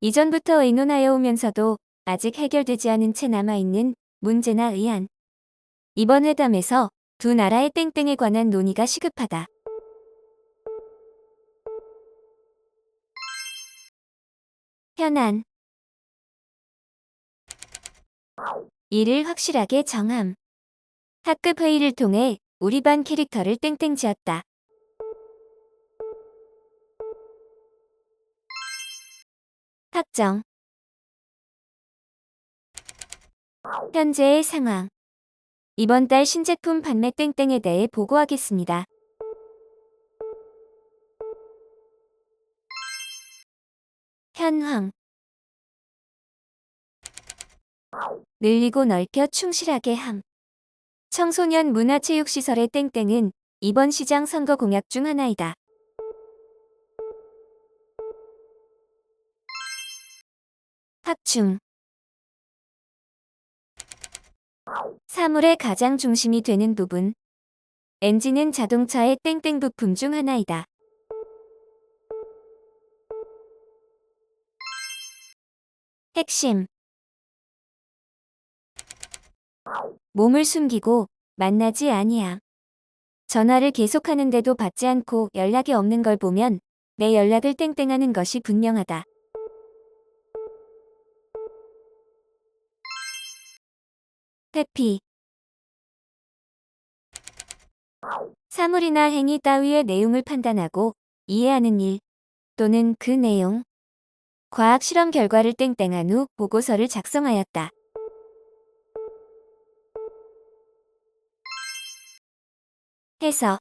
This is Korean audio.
이전부터 의논하여 오면서도 아직 해결되지 않은 채 남아있는 문제나 의안. 이번 회담에서 두 나라의 땡땡에 관한 논의가 시급하다. 현안. 이를 확실하게 정함. 학급 회의를 통해 우리 반 캐릭터를 땡땡 지었다. 확정. 현재의 상황. 이번 달 신제품 판매 땡땡에 대해 보고하겠습니다. 현황. 늘리고 넓혀 충실하게 함. 청소년 문화체육시설의 땡땡은 이번 시장 선거 공약 중 하나이다. 확충. 사물의 가장 중심이 되는 부분. 엔진은 자동차의 땡땡 부품 중 하나이다. 핵심. 몸을 숨기고 만나지 아니야. 전화를 계속하는데도 받지 않고 연락이 없는 걸 보면 내 연락을 땡땡하는 것이 분명하다. 회피. 사물이나 행위 따위의 내용을 판단하고 이해하는 일 또는 그 내용. 과학 실험 결과를 땡땡한 후 보고서를 작성하였다. 해서